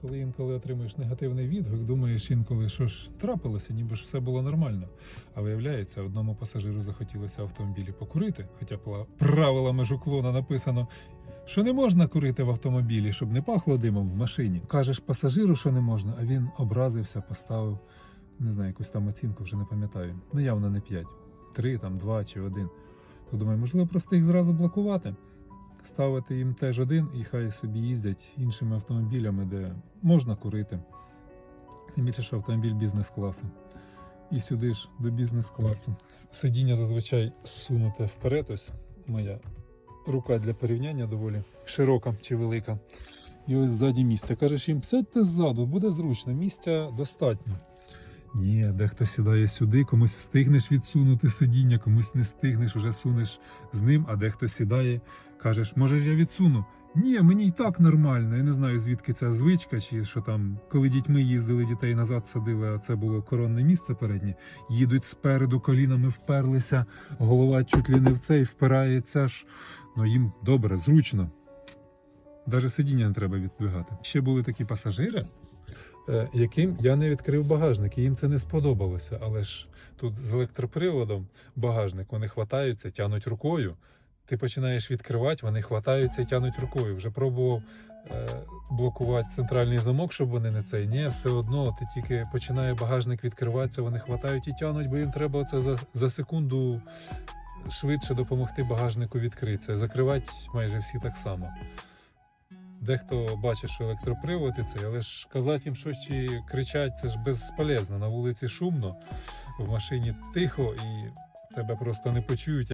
Коли інколи отримуєш негативний відгук, думаєш інколи, що ж трапилося, ніби ж все було нормально. А виявляється, одному пасажиру захотілося автомобілі покурити, хоча правилами жуклона написано, що не можна курити в автомобілі, щоб не пахло димом в машині. Кажеш пасажиру, що не можна, а він образився, поставив, не знаю, якусь там оцінку, вже не пам'ятаю. Ну явно не 5. 3, там 2 чи 1. То думаю, можливо, просто їх зразу блокувати ставити їм теж один і хай собі їздять іншими автомобілями, де можна курити. Тим більше, що автомобіль бізнес-класу. І сюди ж до бізнес-класу. Сидіння зазвичай сунуте вперед. Ось моя рука для порівняння доволі широка чи велика. І ось ззаді місце. Кажеш їм, сядьте ззаду, буде зручно, місця достатньо. Ні, дехто сідає сюди, комусь встигнеш відсунути сидіння, комусь не встигнеш, уже сунеш з ним, а дехто сідає, кажеш, може я відсуну? Ні, мені й так нормально. Я не знаю, звідки ця звичка, чи що там, коли дітьми їздили, дітей назад садили, а це було коронне місце переднє. Їдуть спереду, колінами вперлися, голова чуть ли не в цей впирається ж. Ну їм добре, зручно. Навіть сидіння не треба віддвигати. Ще були такі пасажири, яким я не відкрив багажник, і їм це не сподобалося. Але ж тут з електроприводом багажник вони хватаються, тянуть рукою. Ти починаєш відкривати, вони хватаються і тянуть рукою. Вже пробував е, блокувати центральний замок, щоб вони не цей. Ні, все одно ти тільки починає багажник відкриватися, вони хватають і тянуть, бо їм треба це за, за секунду швидше допомогти багажнику відкритися. Закривати майже всі так само. Дехто бачить, що електропривод і це, але ж казати їм щось чи кричать, це ж безполезно. На вулиці шумно, в машині тихо і тебе просто не почують.